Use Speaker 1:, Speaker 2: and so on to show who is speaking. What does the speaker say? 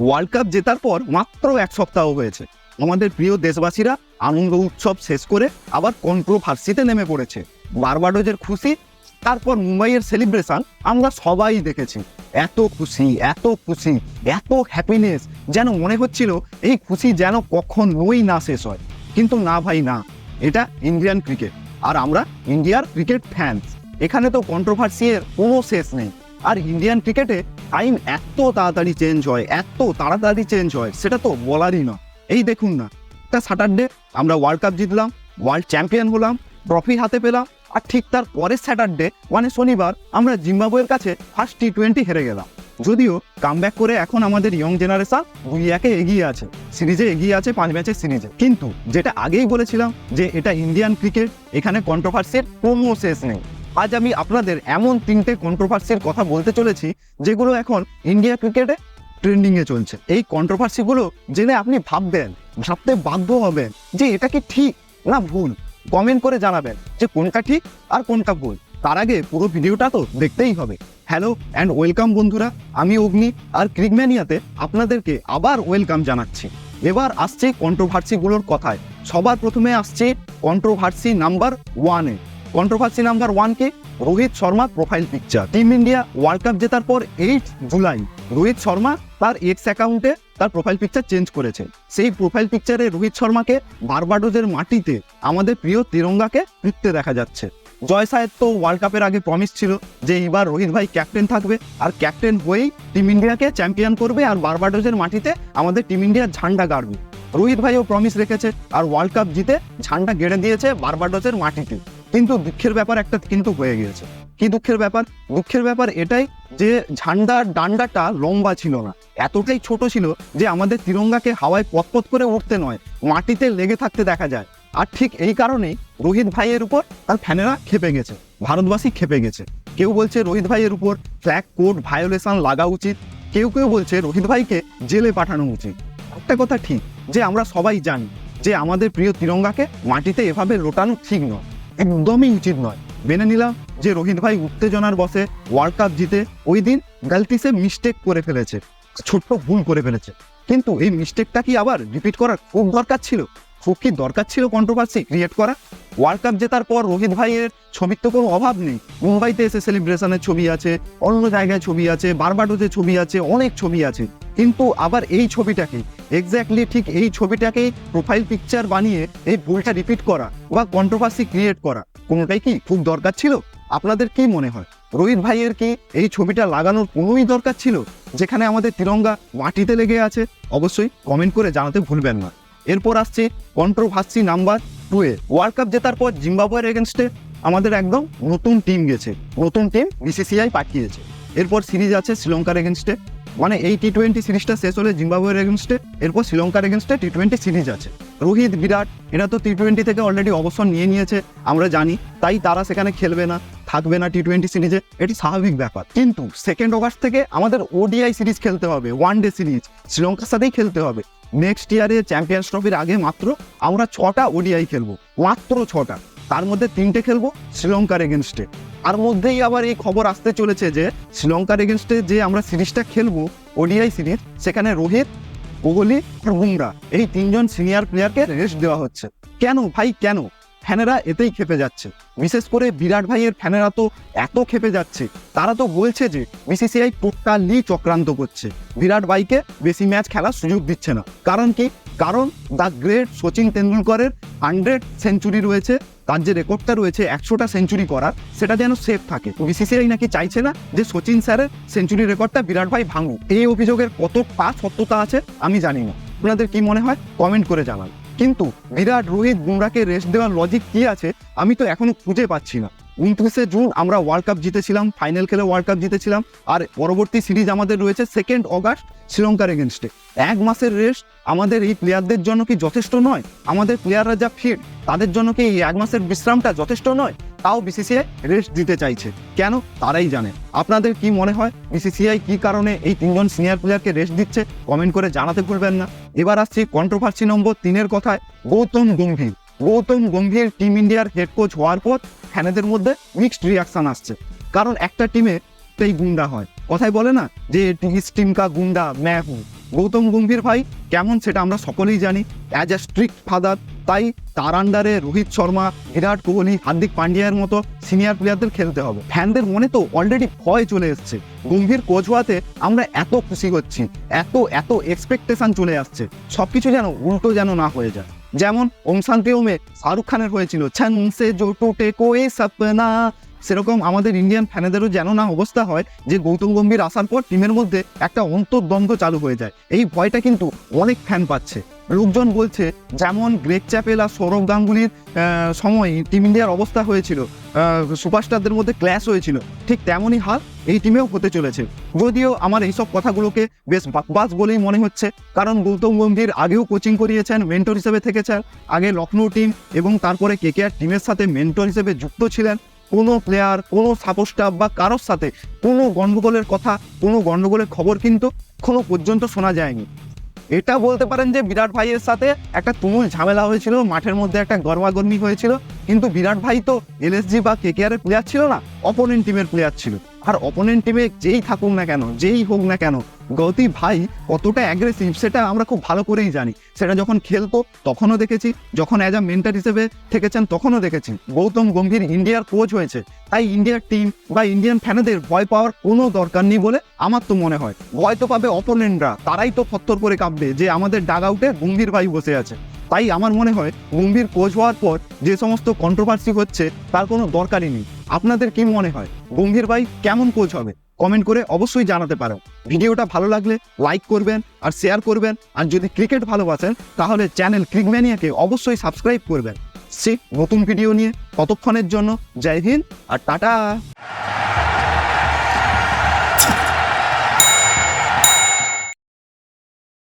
Speaker 1: World cup জেতার পর মাত্র এক সপ্তাহ হয়েছে। আমাদের প্রিয় দেশবাসীরা আনন্দ উৎসব শেষ করে আবার কন্ট্রোভার্সিতে নেমে পড়েছে। বারবাডোজের খুশি, তারপর মুম্বাইয়ের সেলিব্রেশন আমরা সবাই দেখেছি। এত খুশি এত খুশি, এত হ্যাপিনেস যেন মনে হচ্ছিল এই খুশি যেন কখনোই না শেষ হয়। কিন্তু না ভাই, না, এটা ইন্ডিয়ান ক্রিকেট আর আমরা ইন্ডিয়ার ক্রিকেট ফ্যান্স এখানে তো কন্ট্রোভার্সি এর কোনো শেষ নেই। আর ইন্ডিয়ান ক্রিকেটে টাইম এত তাড়াতাড়ি চেঞ্জ হয়, এত তাড়াতাড়ি চেঞ্জ হয়, সেটা তো বলারই না। এই দেখুন না, একটা স্যাটারডে আমরা ওয়ার্ল্ড কাপ জিতলাম ওয়ার্ল্ড চ্যাম্পিয়ন হলাম ট্রফি হাতে পেলাম, আর ঠিক তার পরের স্যাটারডে মানে শনিবার, আমরা জিম্বাবুয়ের কাছে ফার্স্ট টি টোয়েন্টি হেরে গেলাম। যদিও কামব্যাক করে এখন আমাদের ইয়ং জেনারেশন দুই একে এগিয়ে আছে সিরিজে এগিয়ে আছে, পাঁচ ম্যাচের সিরিজে কিন্তু যেটা আগেই বলেছিলাম যে এটা ইন্ডিয়ান ক্রিকেট এখানে কন্ট্রোভার্সির কোনো শেষ নেই। আজ আমি আপনাদের এমন তিনটে কন্ট্রোভার্সির কথা বলতে চলেছি, যেগুলো এখন ইন্ডিয়া ক্রিকেটে ট্রেন্ডিংয়ে চলছে। এই কন্ট্রোভার্সিগুলো জেনে আপনি ভাববেন, ভাবতে বাধ্য হবেন যে এটা কি ঠিক না ভুল। কমেন্ট করে জানাবেন যে কোনটা ঠিক আর কোনটা ভুল। তার আগে পুরো ভিডিওটা তো দেখতেই হবে। হ্যালো অ্যান্ড ওয়েলকাম বন্ধুরা, আমি অগ্নি আর ক্রিকম্যানিয়াতে আপনাদেরকে আবার ওয়েলকাম জানাচ্ছি। এবার আসছে কন্ট্রোভার্সিগুলোর কথায়। সবার প্রথমে আসছে কন্ট্রোভার্সি নাম্বার ওয়ানে কন্ট্রোভার্সি নাম্বার ওয়ানকে রোহিত শর্মার profile picture. Team India world cup জেতার পর এইট জুলাই, রোহিত শর্মা তার এক্স অ্যাকাউন্টে তার প্রোফাইল পিকচার চেঞ্জ করেছে। সেই প্রোফাইল পিকচারে রোহিত শর্মাকে বারবাডোজের মাটিতে আমাদের প্রিয় তিরঙ্গাকে ফিরতে দেখা যাচ্ছে। জয় সাহেব তো ওয়ার্ল্ড কাপের আগে প্রমিস ছিল যে এবার রোহিত ভাই ক্যাপ্টেন থাকবে আর ক্যাপ্টেন হয়েই টিম ইন্ডিয়াকে চ্যাম্পিয়ন করবে আর বারবাডোজের মাটিতে আমাদের টিম ইন্ডিয়ার ঝান্ডা গাড়বে। রোহিত ভাইও প্রমিস রেখেছে আর ওয়ার্ল্ড কাপ জিতে ঝান্ডা গেড়ে দিয়েছে বারবাডোজের মাটিতে। কিন্তু দুঃখের ব্যাপার একটা কিন্তু হয়ে গিয়েছে। কি দুঃখের ব্যাপার? দুঃখের ব্যাপার এটাই যে ঝান্ডার ডান্ডাটা লম্বা ছিল না। এতটাই ছোট ছিল যে আমাদের তিরঙ্গাকে হাওয়ায় পথপথ করে উঠতে নয়, মাটিতে লেগে থাকতে দেখা যায়। আর ঠিক এই কারণেই রোহিত ভাইয়ের উপর তার ফ্যানেরা খেপে গেছে, ভারতবাসী খেপে গেছে। কেউ বলছে রোহিত ভাইয়ের উপর ফ্ল্যাগ কোড ভায়োলেশন লাগা উচিত, কেউ কেউ বলছে রোহিত ভাইকে জেলে পাঠানো উচিত। একটা কথা ঠিক, যে আমরা সবাই জানি যে আমাদের প্রিয় তিরঙ্গাকে মাটিতে এভাবে লোটানো ঠিক নয়। একদমই উচিত নয়। মেনে নিলাম যে রোহিত ভাই উত্তেজনার বসে ওয়ার্ল্ড কাপ জিতে ওই দিন গালতি সে মিস্টেক করে ফেলেছে। ছোট্ট ভুল করে ফেলেছে। কিন্তু এই মিস্টেকটা কি আবার রিপিট করার খুব দরকার ছিল? খুব কি দরকার ছিল কন্ট্রোভার্সি ক্রিয়েট করা? ওয়ার্ল্ড কাপ জেতার পর রোহিত ভাইয়ের ছবির তো কোনো অভাব নেই। মুম্বাইতে এসে সেলিব্রেশনের ছবি আছে, অন্য জায়গায় ছবি আছে বারবাডোজে ছবি আছে, অনেক ছবি আছে। কিন্তু আবার এই ছবিটাকে এক্স্যাক্টলি ঠিক এই ছবিটাকেই প্রোফাইল পিকচার বানিয়ে এই ভুলটা রিপিট করা বা কন্ট্রোভার্সি ক্রিয়েট করা। কোনোটাই কি খুব দরকার ছিল? আপনাদের কি মনে হয়? রোহিত ভাইয়ের কি এই ছবিটা লাগানোর কোনোই দরকার ছিল? যেখানে আমাদের তিরঙ্গা মাটিতে লেগে আছে? অবশ্যই কমেন্ট করে জানাতে ভুলবেন না। এরপর আসছে কন্ট্রোভার্সি নাম্বার টু এ। ওয়ার্ল্ড কাপ জেতার পর জিম্বাবুয়ের এগেনস্টে আমাদের একদম নতুন টিম গেছে। নতুন টিম বিসিসিআই পাঠিয়েছে। এরপর সিরিজ আছে শ্রীলঙ্কার এগেনস্টে মানে এই টি টোয়েন্টি সিরিজটা শেষ হলে জিম্বাবুয়ের এগেনস্টে এরপর শ্রীলঙ্কার এগেনস্টে টি টোয়েন্টি সিরিজ আছে। রোহিত, বিরাট, এরা তো টি টোয়েন্টি থেকে অলরেডি অবসর নিয়ে নিয়েছে, আমরা জানি। তাই তারা সেখানে খেলবে না, থাকবে না টি টোয়েন্টি সিরিজে। এটি স্বাভাবিক ব্যাপার। কিন্তু সেকেন্ড অগাস্ট থেকে আমাদের ওডিআই সিরিজ খেলতে হবে ওয়ান ডে সিরিজ। শ্রীলঙ্কার সাথেই খেলতে হবে। নেক্সট ইয়ারে চ্যাম্পিয়ন্স ট্রফির আগে মাত্র আমরা ছটা ওডিআই খেলব, মাত্র ছটা। তার মধ্যে তিনটে খেলব শ্রীলঙ্কার এগেনস্টে আর মধ্যেই আবার এই খবর আসতে চলেছে যে, শ্রীলঙ্কার এগেনস্টে যে আমরা সিরিজটা খেলব, ওডিআই সিরিজ, সেখানে রোহিত, কোহলি আর বুমরা, এই তিনজন সিনিয়র প্লেয়ারকে রেস্ট দেওয়া হচ্ছে। কেন ভাই, কেন? ফ্যানেরা এতেই খেপে যাচ্ছে। বিশেষ করে বিরাট ভাইয়ের ফ্যানেরা তো এত খেপে যাচ্ছে। তারা তো বলছে যে বিসিসিআই টোটালি চক্রান্ত করছে। বিরাট ভাইকে বেশি ম্যাচ খেলার সুযোগ দিচ্ছে না। কারণ কি? কারণ দ্য গ্রেট সচিন তেন্ডুলকরের হান্ড্রেড সেঞ্চুরি রয়েছে, তার যে রেকর্ডটা রয়েছে একশোটা সেঞ্চুরি করার, সেটা যেন সেফ থাকে। বিসিসিআই নাকি চাইছে না যে সচিন স্যারের সেঞ্চুরি রেকর্ডটা বিরাট ভাই ভাঙুক। এই অভিযোগের কতটা সত্যতা আছে, আমি জানি না। আপনাদের কি মনে হয়? কমেন্ট করে জানান। কিন্তু বিরাট রোহিত বুমরাকে রেস্ট দেওয়ার লজিক কি আছে, আমি তো এখনও খুঁজে পাচ্ছি না। উনত্রিশে জুন আমরা ওয়ার্ল্ড কাপ জিতেছিলাম ফাইনাল খেলে ওয়ার্ল্ড কাপ জিতেছিলাম, আর পরবর্তী সিরিজ আমাদের রয়েছে সেকেন্ড অগাস্ট শ্রীলঙ্কার এগেনস্টে এক মাসের রেস্ট আমাদের এই প্লেয়ারদের জন্য কি যথেষ্ট নয়? আমাদের প্লেয়াররা যা ফিট তাদের জন্য কি এই এক মাসের বিশ্রামটা যথেষ্ট নয়? তাও বিসিসিআই রেস্ট দিতে চাইছে। কেন? তারাই জানে। আপনাদের কি মনে হয়? বিসিসিআই কি কারণে এই তিনজন সিনিয়র প্লেয়ারকে রেস্ট দিচ্ছে? কমেন্ট করে জানাতে ভুলবেন না। এবার আসছি কন্ট্রোভার্সি নম্বর তিনের কথায়। গৌতম গম্ভীর। গৌতম গম্ভীর টিম ইন্ডিয়ার হেড কোচ হওয়ার পর ফ্যানেদের মধ্যে মিক্সড রিয়াকশন আসছে। কারণ একটা টিমে সেই গুন্ডা হয়। কথাই বলে না যে টিম গুন্ডা, ম্যা গৌতম গম্ভীর ভাই কেমন সেটা আমরা সকলেই জানি। অ্যাজ এ স্ট্রিক্ট ফাদার তাই তার আন্ডারে রোহিত শর্মা, বিরাট কোহলি, হার্দিক পান্ডিয়ার মতো সিনিয়র প্লেয়ারদের খেলতে হবে। ফ্যানদের মনে তো অলরেডি ভয় চলে এসছে। গম্ভীর কোচ হওয়াতে আমরা এত খুশি হচ্ছি। এত এত এক্সপেকটেশন চলে আসছে। সবকিছু যেন উল্টো যেন না হয়ে যায়। যেমন ওম শান্তি ওমে শাহরুখ খানের হয়েছিল। ছন সে জো কোয়ে সপনা। সেরকম আমাদের ইন্ডিয়ান ফ্যানেদেরও যেন না অবস্থা হয় যে গৌতম গম্ভীর আসার পর টিমের মধ্যে একটা অন্তর্দ্বন্দ্ব চালু হয়ে যায়। এই ভয়টা কিন্তু অনেক ফ্যান পাচ্ছে। লোকজন বলছে, যেমন গ্রেক চ্যাপেল আর সৌরভ গাঙ্গুলির সময় টিম ইন্ডিয়ার অবস্থা হয়েছিল সুপারস্টারদের মধ্যে ক্ল্যাশ হয়েছিল, ঠিক তেমনই হাল এই টিমেও হতে চলেছে। যদিও আমার এইসব কথাগুলোকে বেশ বাকবাস বলেই মনে হচ্ছে, কারণ গৌতম গম্ভীর আগেও কোচিং করিয়েছেন, মেন্টর হিসেবে থেকেছেন, আগে লখনৌ টিম এবং তারপরে কেকেআর টিমের সাথে মেন্টর হিসেবে যুক্ত ছিলেন, কোনো প্লেয়ার, কোনো সাপোর্ট স্টাফ বা কারোর সাথে কোনো গণ্ডগোলের কথা, কোনো গণ্ডগোলের খবর কিন্তু এখনও পর্যন্ত শোনা যায়নি। এটা বলতে পারেন যে বিরাট ভাইয়ের সাথে একটা তুমুল ঝামেলা হয়েছিল, মাঠের মধ্যে একটা গরমাগর্মি হয়েছিল, কিন্তু বিরাট ভাই তো এলএসজি বা কেকেআরের প্লেয়ার ছিল না অপোনেন্ট টিমের প্লেয়ার ছিল। আর অপোনেন্ট টিমে যেই থাকুক না কেন, যেই হোক না কেন গৌতী ভাই কতটা অ্যাগ্রেসিভ সেটা আমরা খুব ভালো করেই জানি। সেটা যখন খেলতো তখনও দেখেছি। যখন অ্যাজ আ মেন্টার হিসেবে থেকেছেন, তখনও দেখেছি গৌতম গম্ভীর ইন্ডিয়ার কোচ হয়েছে। তাই ইন্ডিয়ার টিম বা ইন্ডিয়ান ফ্যানেদের ভয় পাওয়ার কোনো দরকার নেই বলে আমার তো মনে হয়। ভয় তো পাবে অপোনেন্টরা তারাই তো থত্তর করে কাঁপবে যে আমাদের ডাগ আউটে গম্ভীর ভাই বসে আছে। তাই আমার মনে হয় গম্ভীর কোচ হওয়ার পর যে সমস্ত কন্ট্রোভার্সি হচ্ছে, তার কোনো দরকারই নেই। আপনাদের কি মনে হয়? গম্ভীর ভাই কেমন কোচ হবে? কমেন্ট করে অবশ্যই জানাতে পারেন। ভিডিওটা ভালো লাগলে লাইক করবেন আর শেয়ার করবেন। আর যদি ক্রিকেট ভালোবাসেন, তাহলে চ্যানেল ক্রিকম্যানিয়াকে অবশ্যই সাবস্ক্রাইব করবেন। সে নতুন ভিডিও নিয়ে ততক্ষণের জন্য জয় হিন্দ আর টাটা!